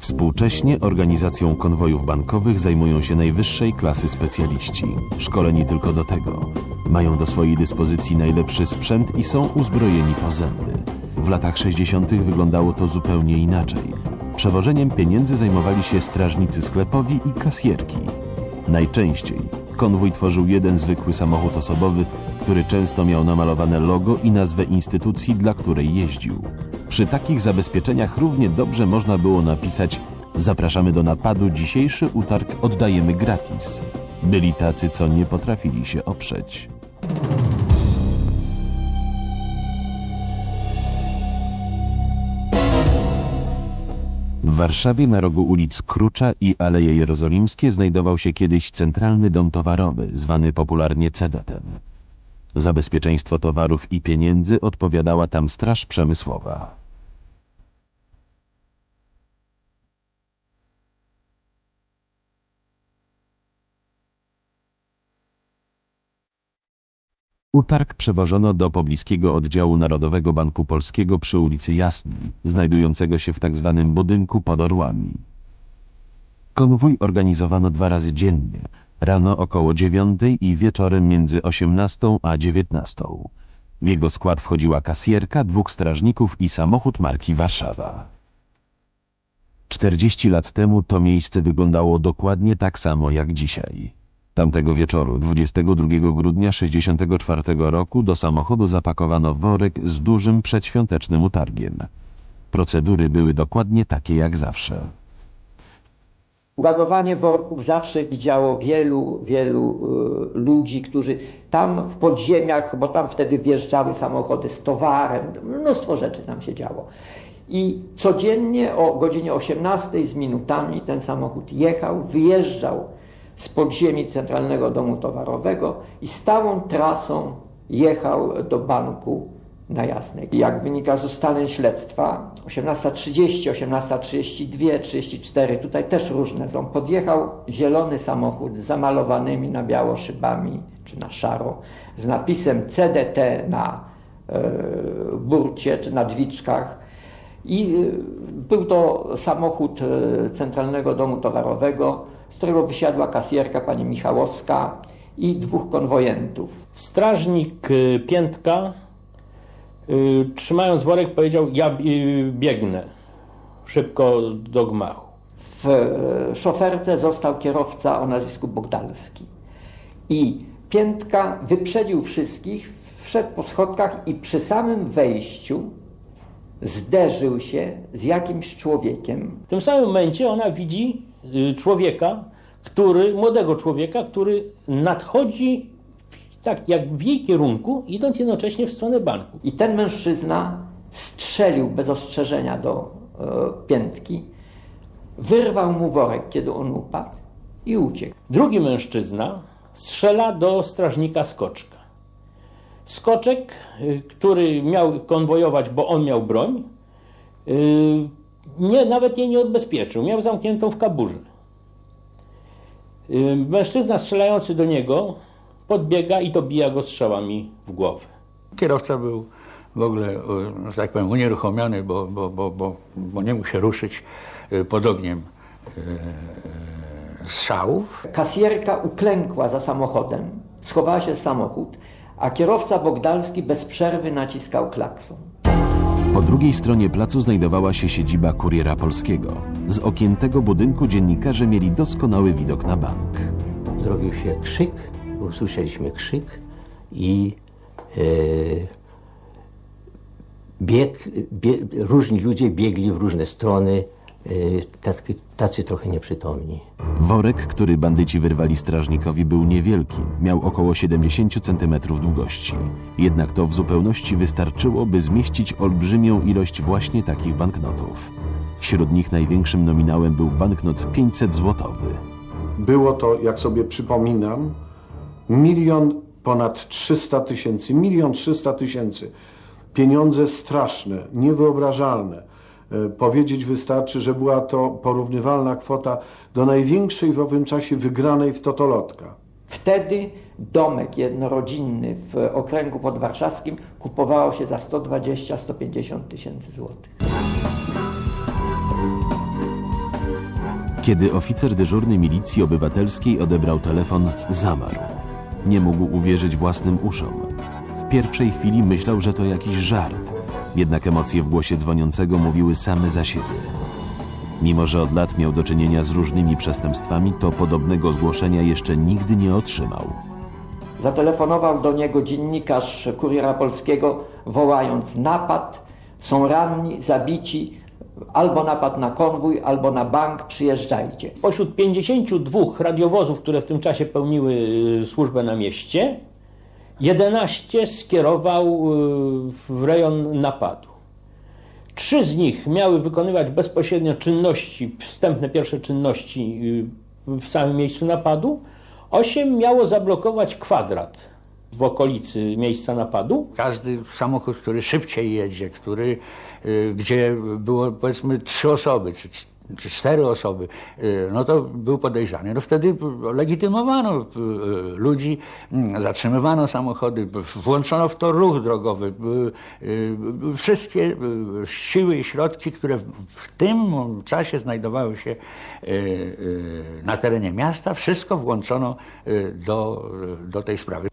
Współcześnie organizacją konwojów bankowych zajmują się najwyższej klasy specjaliści, szkoleni tylko do tego. Mają do swojej dyspozycji najlepszy sprzęt i są uzbrojeni po zęby. W latach 60. wyglądało to zupełnie inaczej. Przewożeniem pieniędzy zajmowali się strażnicy sklepowi i kasjerki. Najczęściej konwój tworzył jeden zwykły samochód osobowy, który często miał namalowane logo i nazwę instytucji, dla której jeździł. Przy takich zabezpieczeniach równie dobrze można było napisać Zapraszamy do napadu, dzisiejszy utarg oddajemy gratis. Byli tacy, co nie potrafili się oprzeć. W Warszawie na rogu ulic Krucza i Aleje Jerozolimskie znajdował się kiedyś centralny dom towarowy, zwany popularnie cedetem. Za bezpieczeństwo towarów i pieniędzy odpowiadała tam Straż Przemysłowa. Utarg przewożono do pobliskiego oddziału Narodowego Banku Polskiego przy ulicy Jasnej, znajdującego się w tzw. budynku pod orłami. Konwój organizowano dwa razy dziennie, rano około 9 i wieczorem między 18 a 19. W jego skład wchodziła kasjerka, dwóch strażników i samochód marki Warszawa. 40 lat temu to miejsce wyglądało dokładnie tak samo jak dzisiaj. Tamtego wieczoru, 22 grudnia 64 roku, do samochodu zapakowano worek z dużym przedświątecznym utargiem. Procedury były dokładnie takie jak zawsze. Ładowanie worków zawsze widziało wielu, wielu y, ludzi, którzy tam w podziemiach, bo tam wtedy wjeżdżały samochody z towarem, mnóstwo rzeczy tam się działo. I codziennie o godzinie 18 z minutami ten samochód jechał, wyjeżdżał z podziemi Centralnego Domu Towarowego i stałą trasą jechał do banku na Jasnej. Jak wynika z ustaleń śledztwa, 18.30, 18.32, 34, tutaj też różne są. Podjechał zielony samochód z zamalowanymi na biało szybami, czy na szaro, z napisem CDT na e, burcie, czy na drzwiczkach. I e, był to samochód e, Centralnego Domu Towarowego, z którego wysiadła kasjerka pani Michałowska i dwóch konwojentów. Strażnik y, Piętka, y, trzymając worek, powiedział: Ja y, biegnę szybko do gmachu. W szoferce został kierowca o nazwisku Bogdalski. I Piętka wyprzedził wszystkich, wszedł po schodkach i przy samym wejściu zderzył się z jakimś człowiekiem. W tym samym momencie ona widzi człowieka, który, młodego człowieka, który nadchodzi tak jak w jej kierunku, idąc jednocześnie w stronę banku. I ten mężczyzna strzelił bez ostrzeżenia do e, piętki, wyrwał mu worek, kiedy on upadł i uciekł. Drugi mężczyzna strzela do strażnika Skoczka. Skoczek, y, który miał konwojować, bo on miał broń, y, nie, nawet jej nie odbezpieczył. Miał zamkniętą w kaburze. Y, Mężczyzna strzelający do niego podbiega i dobija go strzałami w głowę. Kierowca był w ogóle, że tak powiem, unieruchomiony, bo, bo, bo, bo, bo nie mógł się ruszyć e, pod ogniem e, e, strzałów. Kasjerka uklękła za samochodem, schowała się w samochód, a kierowca Bogdalski bez przerwy naciskał klakson. Po drugiej stronie placu znajdowała się siedziba kuriera polskiego. Z okien tego budynku dziennikarze mieli doskonały widok na bank. zrobił się krzyk, usłyszeliśmy krzyk i e, bieg, bie, różni ludzie biegli w różne strony, tacy, tacy trochę nieprzytomni. Worek, który bandyci wyrwali strażnikowi, był niewielki. Miał około 70 cm długości. Jednak to w zupełności wystarczyło, by zmieścić olbrzymią ilość właśnie takich banknotów. Wśród nich największym nominałem był banknot 500 złotowy. Było to, jak sobie przypominam, milion ponad 300 tysięcy, milion 300 tysięcy. Pieniądze straszne, niewyobrażalne. E, Powiedzieć wystarczy, że była to porównywalna kwota do największej w owym czasie wygranej w Totolotka. Wtedy domek jednorodzinny w okręgu podwarszawskim kupowało się za 120-150 tysięcy złotych. Kiedy oficer dyżurny milicji obywatelskiej odebrał telefon, zamarł. Nie mógł uwierzyć własnym uszom. W pierwszej chwili myślał, że to jakiś żart. Jednak emocje w głosie dzwoniącego mówiły same za siebie. Mimo, że od lat miał do czynienia z różnymi przestępstwami, to podobnego zgłoszenia jeszcze nigdy nie otrzymał. Zatelefonował do niego dziennikarz Kuriera Polskiego, wołając napad, są ranni, zabici, albo napad na konwój, albo na bank, przyjeżdżajcie. Pośród 52 radiowozów, które w tym czasie pełniły y, służbę na mieście, 11 skierował y, w rejon napadu. Trzy z nich miały wykonywać bezpośrednio czynności, wstępne pierwsze czynności y, w samym miejscu napadu. Osiem miało zablokować kwadrat w okolicy miejsca napadu. Każdy samochód, który szybciej jedzie, który, y, gdzie było powiedzmy trzy osoby, czy, czy cztery osoby, y, no to był podejrzany. No wtedy legitymowano y, ludzi, mm, zatrzymywano samochody, włączono w to ruch drogowy. y, Wszystkie siły i środki, które w tym czasie znajdowały się na terenie miasta, wszystko włączono do, do tej sprawy.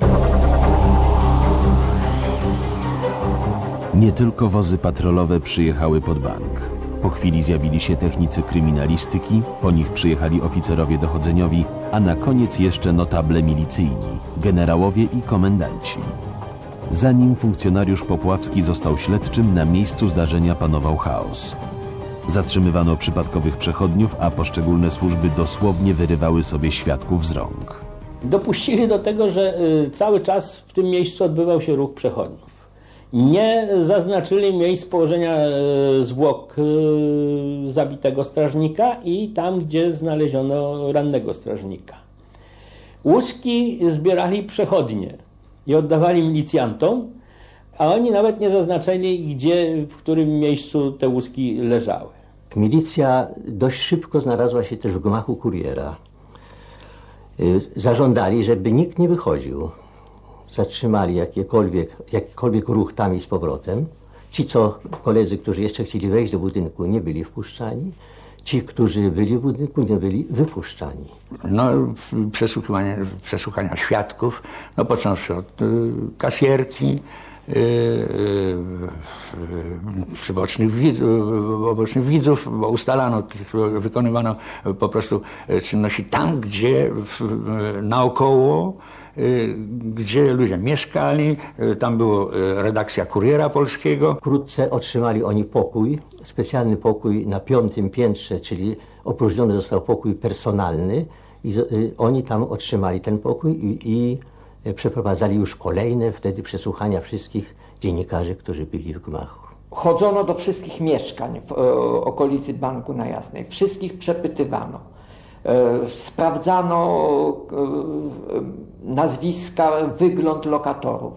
Nie tylko wozy patrolowe przyjechały pod bank. Po chwili zjawili się technicy kryminalistyki, po nich przyjechali oficerowie dochodzeniowi, a na koniec jeszcze notable milicyjni, generałowie i komendanci. Zanim funkcjonariusz Popławski został śledczym, na miejscu zdarzenia panował chaos. Zatrzymywano przypadkowych przechodniów, a poszczególne służby dosłownie wyrywały sobie świadków z rąk. dopuścili do tego, że y, cały czas w tym miejscu odbywał się ruch przechodniów. Nie zaznaczyli miejsc położenia y, zwłok y, zabitego strażnika i tam, gdzie znaleziono rannego strażnika. Łuski zbierali przechodnie i oddawali milicjantom, a oni nawet nie zaznaczyli, gdzie, w którym miejscu te łuski leżały. Milicja dość szybko znalazła się też w gmachu kuriera. Y, Zażądali, żeby nikt nie wychodził. Zatrzymali jakiekolwiek, jakikolwiek ruch tam i z powrotem. Ci, co koledzy, którzy jeszcze chcieli wejść do budynku, nie byli wpuszczani. Ci, którzy byli w budynku, nie byli wypuszczani. No, przesłuchiwania, przesłuchania świadków, no począwszy od y, kasjerki, y, y, przybocznych widzów, obocznych widzów, bo ustalano, wykonywano po prostu czynności tam, gdzie naokoło, y, gdzie ludzie mieszkali, y, tam była redakcja Kuriera Polskiego. Wkrótce otrzymali oni pokój, specjalny pokój na piątym piętrze, czyli opróżniony został pokój personalny i y, oni tam otrzymali ten pokój i, i y, przeprowadzali już kolejne wtedy przesłuchania wszystkich dziennikarzy, którzy byli w gmachu. Chodzono do wszystkich mieszkań w okolicy Banku na Jasnej. Wszystkich przepytywano. E, sprawdzano e, nazwiska, wygląd lokatorów.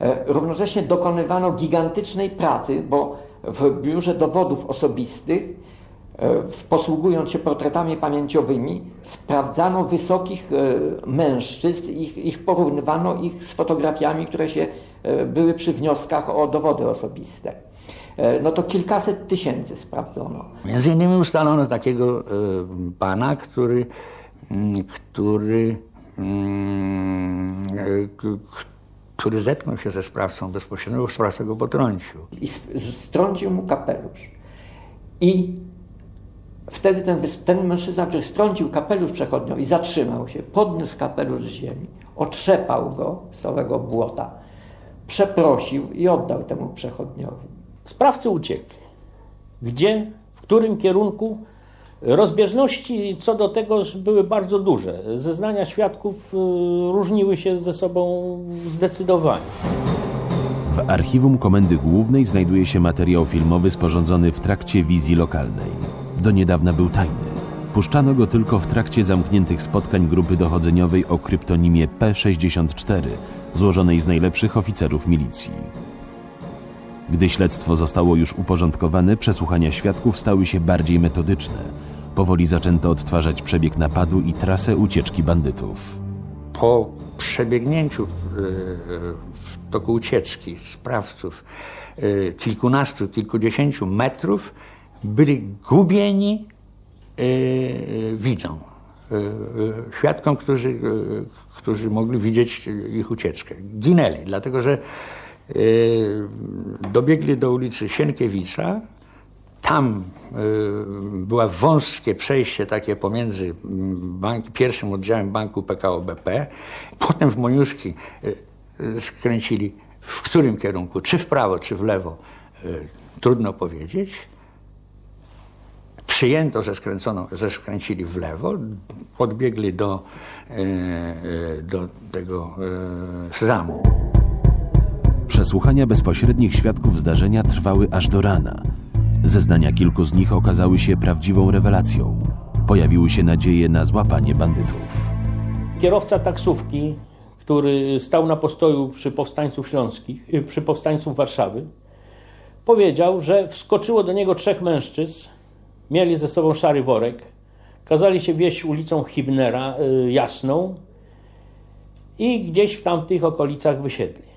E, równocześnie dokonywano gigantycznej pracy, bo w biurze dowodów osobistych, posługując się portretami pamięciowymi, sprawdzano wysokich mężczyzn, ich, ich porównywano ich z fotografiami, które się były przy wnioskach o dowody osobiste. E, No to kilkaset tysięcy sprawdzono. Między innymi ustalono takiego e, pana, który, mm, który, mm, e, który zetknął się ze sprawcą bezpośrednio, sprawcą go potrącił. i strącił mu kapelusz. I wtedy ten, ten mężczyzna, który strącił kapelusz przechodniowi, zatrzymał się, podniósł kapelusz z ziemi, otrzepał go z owego błota, przeprosił i oddał temu przechodniowi. Sprawcy uciekli. Gdzie, w którym kierunku? Rozbieżności co do tego były bardzo duże. Zeznania świadków y, różniły się ze sobą zdecydowanie. W archiwum Komendy Głównej znajduje się materiał filmowy sporządzony w trakcie wizji lokalnej. Do niedawna był tajny. Puszczano go tylko w trakcie zamkniętych spotkań grupy dochodzeniowej o kryptonimie P64, złożonej z najlepszych oficerów milicji. Gdy śledztwo zostało już uporządkowane, przesłuchania świadków stały się bardziej metodyczne. Powoli zaczęto odtwarzać przebieg napadu i trasę ucieczki bandytów. Po przebiegnięciu e, w toku ucieczki sprawców e, kilkunastu, kilkudziesięciu metrów byli gubieni widzą. Świadkom, którzy, którzy mogli widzieć ich ucieczkę. Ginęli, dlatego że dobiegli do ulicy Sienkiewicza, tam y, było wąskie przejście takie pomiędzy mm, bank, pierwszym oddziałem banku PKO BP. Potem w Moniuszki y, y, skręcili w którym kierunku, czy w prawo, czy w lewo, y, trudno powiedzieć. Przyjęto, że, skręcono, że skręcili w lewo, podbiegli do, y, y, do tego y, sezamu. Przesłuchania bezpośrednich świadków zdarzenia trwały aż do rana. Zeznania kilku z nich okazały się prawdziwą rewelacją. Pojawiły się nadzieje na złapanie bandytów. Kierowca taksówki, który stał na postoju przy powstańców śląskich, y, przy powstańców Warszawy, powiedział, że wskoczyło do niego trzech mężczyzn, mieli ze sobą szary worek, kazali się wieść ulicą Hibnera y, jasną i gdzieś w tamtych okolicach wysiedli.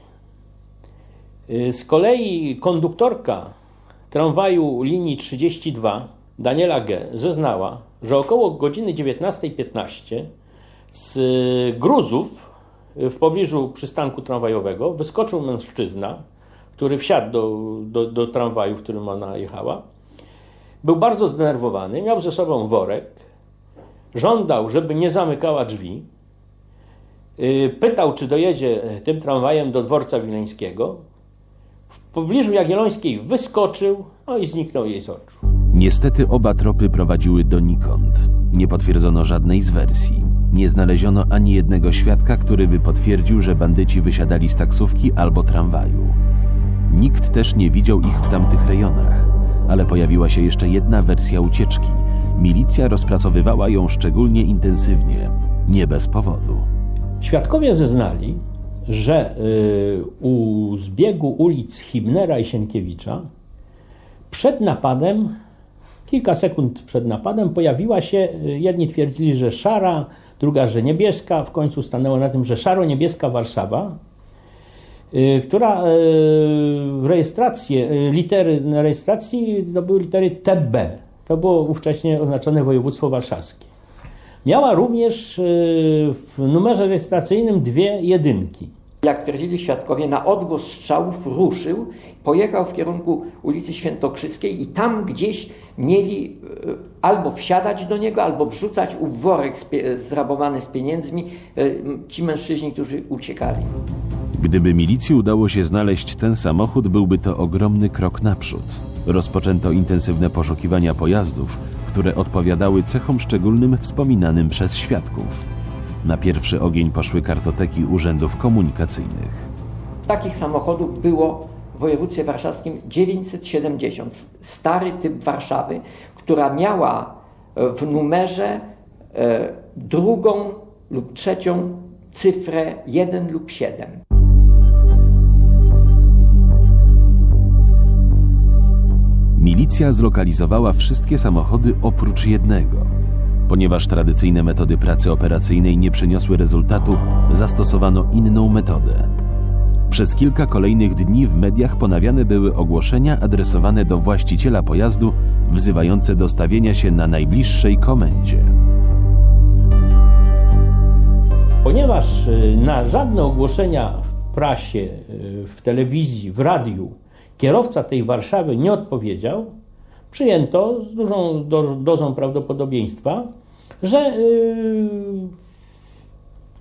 Y, Z kolei konduktorka tramwaju linii 32, Daniela G., zeznała, że około godziny 19.15 z gruzów w pobliżu przystanku tramwajowego wyskoczył mężczyzna, który wsiadł do, do, do tramwaju, w którym ona jechała. Był bardzo zdenerwowany, miał ze sobą worek, żądał, żeby nie zamykała drzwi, pytał, czy dojedzie tym tramwajem do dworca wileńskiego. Pobliżu Jagiellońskiej wyskoczył, no i zniknął jej z oczu. Niestety oba tropy prowadziły donikąd. Nie potwierdzono żadnej z wersji. Nie znaleziono ani jednego świadka, który by potwierdził, że bandyci wysiadali z taksówki albo tramwaju. Nikt też nie widział ich w tamtych rejonach. Ale pojawiła się jeszcze jedna wersja ucieczki. Milicja rozpracowywała ją szczególnie intensywnie. Nie bez powodu. Świadkowie zeznali, że y, u zbiegu ulic Hibnera i Sienkiewicza przed napadem, kilka sekund przed napadem, pojawiła się, y, jedni twierdzili, że szara, druga, że niebieska, w końcu stanęło na tym, że szaro-niebieska Warszawa, y, która w rejestracji, y, litery na rejestracji to były litery TB. To było ówcześnie oznaczone województwo warszawskie. Miała również y, w numerze rejestracyjnym dwie jedynki. Jak twierdzili świadkowie, na odgłos strzałów ruszył, pojechał w kierunku ulicy Świętokrzyskiej i tam gdzieś mieli e, albo wsiadać do niego, albo wrzucać ów worek zrabowany z pieniędzmi e, ci mężczyźni, którzy uciekali. Gdyby milicji udało się znaleźć ten samochód, byłby to ogromny krok naprzód. Rozpoczęto intensywne poszukiwania pojazdów, które odpowiadały cechom szczególnym wspominanym przez świadków. Na pierwszy ogień poszły kartoteki urzędów komunikacyjnych. Takich samochodów było w województwie warszawskim 970. Stary typ Warszawy, która miała w numerze e, drugą lub trzecią cyfrę 1 lub 7. Milicja zlokalizowała wszystkie samochody oprócz jednego. Ponieważ tradycyjne metody pracy operacyjnej nie przyniosły rezultatu, zastosowano inną metodę. Przez kilka kolejnych dni w mediach ponawiane były ogłoszenia adresowane do właściciela pojazdu, wzywające do stawienia się na najbliższej komendzie. Ponieważ y, na żadne ogłoszenia w prasie, y, w telewizji, w radiu kierowca tej Warszawy nie odpowiedział, przyjęto z dużą do, dozą prawdopodobieństwa, że y,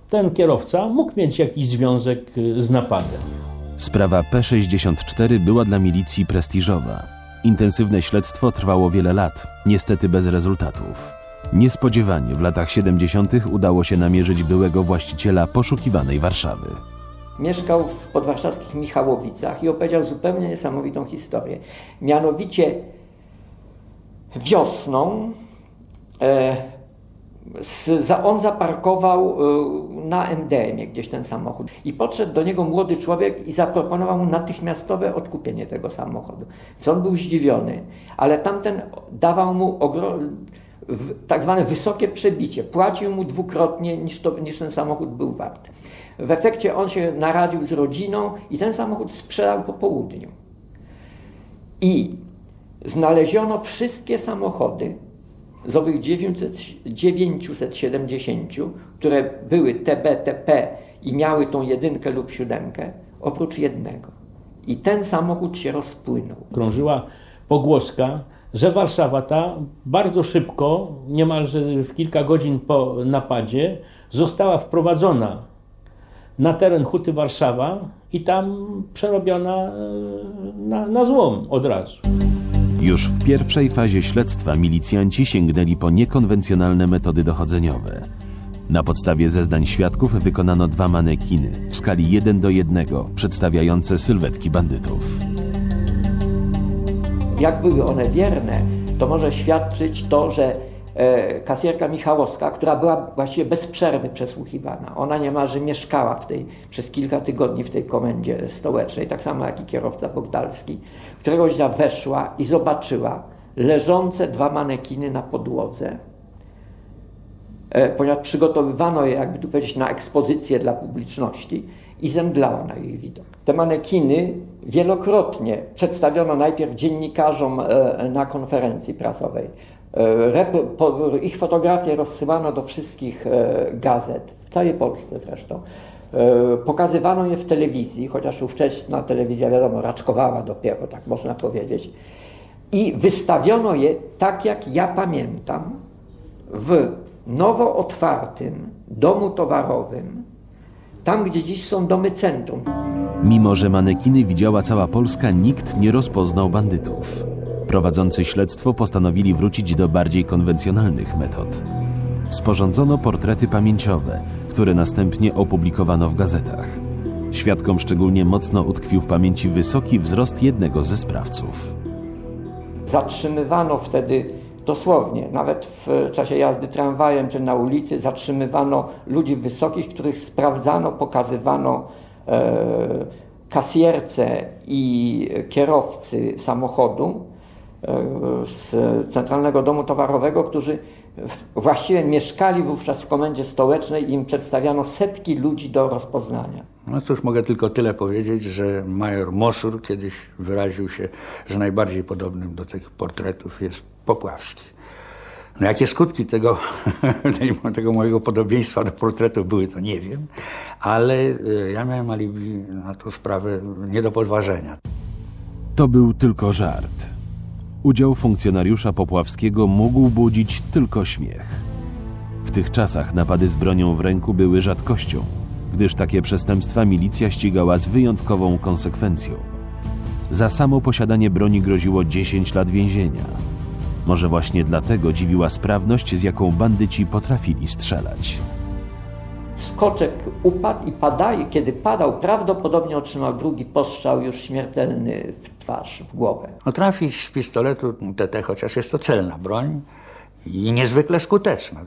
ten kierowca mógł mieć jakiś związek y, z napadem. Sprawa P64 była dla milicji prestiżowa. Intensywne śledztwo trwało wiele lat, niestety bez rezultatów. Niespodziewanie w latach 70. udało się namierzyć byłego właściciela poszukiwanej Warszawy. Mieszkał w podwarszawskich Michałowicach i opowiedział zupełnie niesamowitą historię. Mianowicie wiosną e, z, za, on zaparkował e, na MDM-ie gdzieś ten samochód i podszedł do niego młody człowiek i zaproponował mu natychmiastowe odkupienie tego samochodu. Co on był zdziwiony, ale tamten dawał mu tak zwane wysokie przebicie. Płacił mu dwukrotnie niż, to, niż ten samochód był wart. W efekcie on się naradził z rodziną i ten samochód sprzedał po południu. I znaleziono wszystkie samochody z owych 900, 970, które były TB, TP i miały tą jedynkę lub siódemkę, oprócz jednego. I ten samochód się rozpłynął. Krążyła pogłoska, że Warszawa ta bardzo szybko, niemalże w kilka godzin po napadzie, została wprowadzona na teren Huty Warszawa i tam przerobiona e, na, na złom od razu. Już w pierwszej fazie śledztwa milicjanci sięgnęli po niekonwencjonalne metody dochodzeniowe. Na podstawie zeznań świadków wykonano dwa manekiny w skali 1 do 1, przedstawiające sylwetki bandytów. Jak były one wierne, to może świadczyć to, że kasjerka Michałowska, która była właściwie bez przerwy przesłuchiwana, ona niemalże mieszkała w tej, przez kilka tygodni w tej komendzie stołecznej, tak samo jak i kierowca Bogdalski, któregoś dnia weszła i zobaczyła leżące dwa manekiny na podłodze, e, ponieważ przygotowywano je, jakby tu powiedzieć, na ekspozycję dla publiczności i zemdlała na ich widok. Te manekiny wielokrotnie przedstawiono najpierw dziennikarzom e, na konferencji prasowej. E, Ich fotografie rozsyłano do wszystkich e, gazet, w całej Polsce zresztą. E, Pokazywano je w telewizji, chociaż ówczesna telewizja, wiadomo, raczkowała dopiero, tak można powiedzieć. I wystawiono je, tak jak ja pamiętam, w nowo otwartym domu towarowym, tam gdzie dziś są domy centrum. Mimo, że manekiny widziała cała Polska, nikt nie rozpoznał bandytów. Prowadzący śledztwo postanowili wrócić do bardziej konwencjonalnych metod. Sporządzono portrety pamięciowe, które następnie opublikowano w gazetach. Świadkom szczególnie mocno utkwił w pamięci wysoki wzrost jednego ze sprawców. Zatrzymywano wtedy dosłownie, nawet w czasie jazdy tramwajem czy na ulicy, zatrzymywano ludzi wysokich, których sprawdzano, pokazywano e, kasjerce i kierowcy samochodu z Centralnego Domu Towarowego, którzy właściwie mieszkali wówczas w komendzie stołecznej i im przedstawiano setki ludzi do rozpoznania. No cóż, mogę tylko tyle powiedzieć, że major Mosur kiedyś wyraził się, że najbardziej podobnym do tych portretów jest Popławski. No jakie skutki tego, tego mojego podobieństwa do portretu były, to nie wiem, ale e, ja miałem alibi na tą sprawę nie do podważenia. To był tylko żart. Udział funkcjonariusza Popławskiego mógł budzić tylko śmiech. W tych czasach napady z bronią w ręku były rzadkością, gdyż takie przestępstwa milicja ścigała z wyjątkową konsekwencją. Za samo posiadanie broni groziło 10 lat więzienia. Może właśnie dlatego dziwiła sprawność, z jaką bandyci potrafili strzelać. Skoczek upadł i padaj, kiedy padał, prawdopodobnie otrzymał drugi postrzał już śmiertelny w twarz, w głowę. No trafić z pistoletu TT, chociaż jest to celna broń i niezwykle skuteczna. E,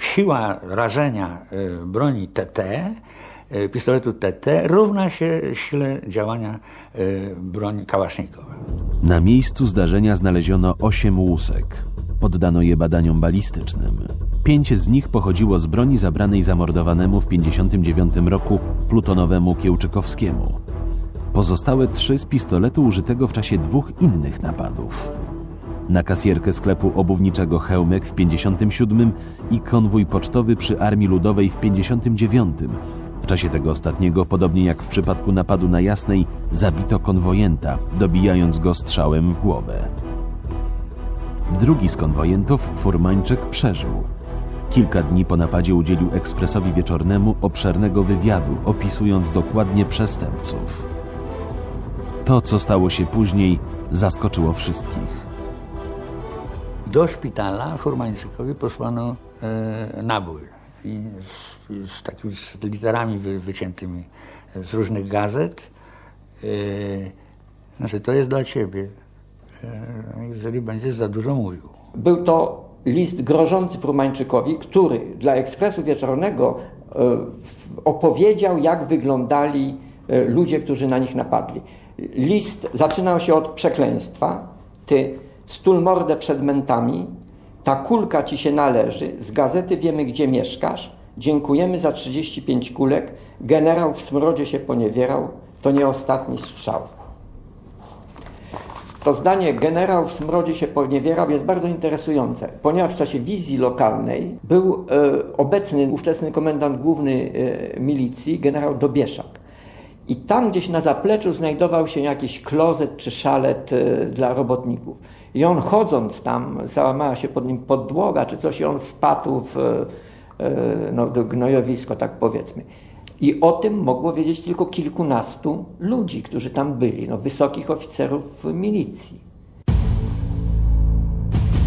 Siła rażenia e, broni TT, e, pistoletu TT równa się sile działania broni kałasznikowa. Na miejscu zdarzenia znaleziono 8 łusek. Poddano je badaniom balistycznym. Pięć z nich pochodziło z broni zabranej zamordowanemu w 1959 roku plutonowemu Kiełczykowskiemu. Pozostałe trzy z pistoletu użytego w czasie dwóch innych napadów. Na kasjerkę sklepu obuwniczego Chełmek w 57 i konwój pocztowy przy Armii Ludowej w 59. W czasie tego ostatniego, podobnie jak w przypadku napadu na Jasnej, zabito konwojenta, dobijając go strzałem w głowę. Drugi z konwojentów, furmańczyk, przeżył. Kilka dni po napadzie udzielił ekspresowi wieczornemu obszernego wywiadu, opisując dokładnie przestępców. To, co stało się później, zaskoczyło wszystkich. Do szpitala Furmańczykowi posłano e, nabój i z, z takimi z literami wy, wyciętymi z różnych gazet. E, znaczy, to jest dla ciebie, e, jeżeli będziesz za dużo mówił. Był to list grożący Furmańczykowi, który dla Ekspresu Wieczornego e, opowiedział, jak wyglądali e, ludzie, którzy na nich napadli. List zaczynał się od przekleństwa. Ty, stul mordę przed mętami, ta kulka ci się należy, z gazety wiemy, gdzie mieszkasz, dziękujemy za 35 kulek, generał w smrodzie się poniewierał, to nie ostatni strzał. To zdanie generał w smrodzie się poniewierał jest bardzo interesujące, ponieważ w czasie wizji lokalnej był e, obecny ówczesny komendant główny e, milicji, generał Dobieszak. I tam gdzieś na zapleczu znajdował się jakiś klozet czy szalet e, dla robotników. I on chodząc tam, załamała się pod nim podłoga czy coś i on wpadł w e, e, no, gnojowisko, tak powiedzmy. I o tym mogło wiedzieć tylko kilkunastu ludzi, którzy tam byli, no, wysokich oficerów milicji.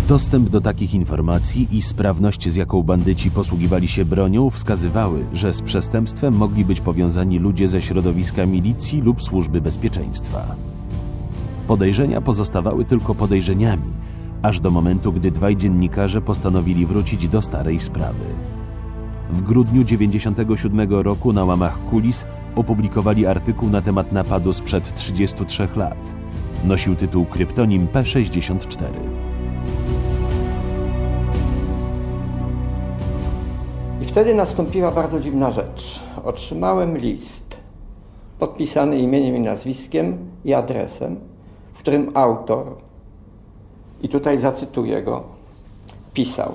Dostęp do takich informacji i sprawność, z jaką bandyci posługiwali się bronią, wskazywały, że z przestępstwem mogli być powiązani ludzie ze środowiska milicji lub służby bezpieczeństwa. Podejrzenia pozostawały tylko podejrzeniami, aż do momentu, gdy dwaj dziennikarze postanowili wrócić do starej sprawy. W grudniu 1997 roku na łamach kulis opublikowali artykuł na temat napadu sprzed 33 lat. Nosił tytuł Kryptonim P64. Wtedy nastąpiła bardzo dziwna rzecz. Otrzymałem list podpisany imieniem i nazwiskiem i adresem, w którym autor, i tutaj zacytuję go, pisał.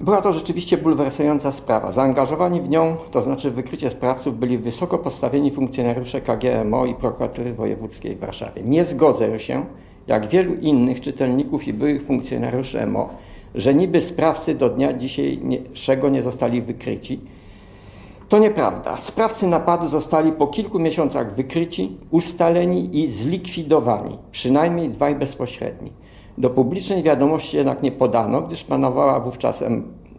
Była to rzeczywiście bulwersująca sprawa. Zaangażowani w nią, to znaczy w wykrycie sprawców, byli wysoko postawieni funkcjonariusze KGMO i prokuratury wojewódzkiej w Warszawie. Nie zgodzę się, jak wielu innych czytelników i byłych funkcjonariuszy MO, że niby sprawcy do dnia dzisiejszego nie zostali wykryci. To nieprawda. Sprawcy napadu zostali po kilku miesiącach wykryci, ustaleni i zlikwidowani, przynajmniej dwaj bezpośredni. Do publicznej wiadomości jednak nie podano, gdyż panowała wówczas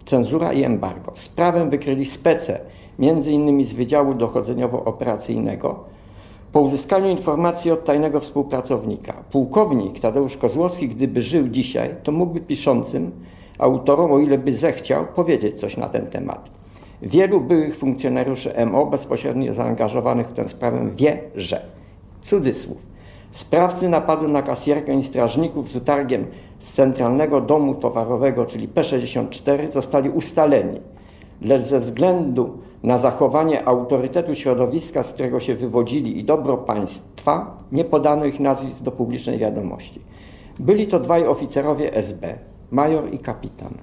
cenzura i embargo. Sprawę wykryli spece, między innymi z Wydziału Dochodzeniowo-Operacyjnego, po uzyskaniu informacji od tajnego współpracownika. Pułkownik Tadeusz Kozłowski, gdyby żył dzisiaj, to mógłby piszącym, autorom, o ile by zechciał, powiedzieć coś na ten temat. Wielu byłych funkcjonariuszy MO bezpośrednio zaangażowanych w tę sprawę wie, że cudzysłów sprawcy napadu na kasjerkę i strażników z utargiem z Centralnego Domu Towarowego, czyli P64, zostali ustaleni, lecz ze względu na zachowanie autorytetu środowiska, z którego się wywodzili i dobro państwa, nie podano ich nazwisk do publicznej wiadomości. Byli to dwaj oficerowie SB, major i kapitan.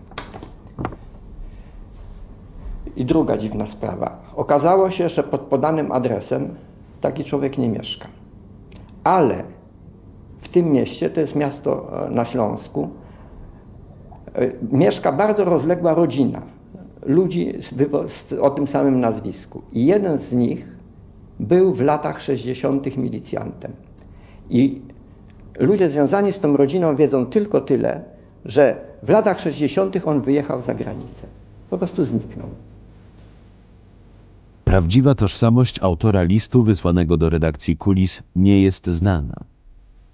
I druga dziwna sprawa. Okazało się, że pod podanym adresem taki człowiek nie mieszka. Ale w tym mieście, to jest miasto e, na Śląsku, e, mieszka bardzo rozległa rodzina ludzi o tym samym nazwisku. I jeden z nich był w latach 60. milicjantem. I ludzie związani z tą rodziną wiedzą tylko tyle, że w latach 60. on wyjechał za granicę. Po prostu zniknął. Prawdziwa tożsamość autora listu wysłanego do redakcji Kulis nie jest znana.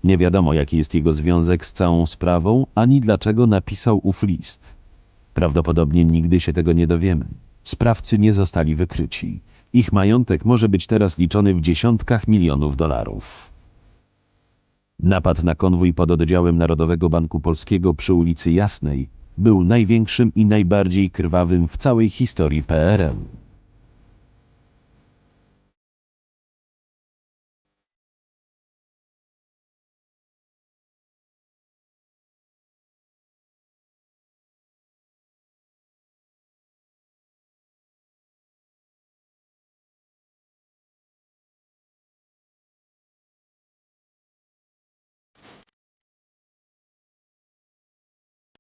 Nie wiadomo, jaki jest jego związek z całą sprawą, ani dlaczego napisał ów list. Prawdopodobnie nigdy się tego nie dowiemy. Sprawcy nie zostali wykryci. Ich majątek może być teraz liczony w dziesiątkach milionów dolarów. Napad na konwój pod oddziałem Narodowego Banku Polskiego przy ulicy Jasnej był największym i najbardziej krwawym w całej historii PRL.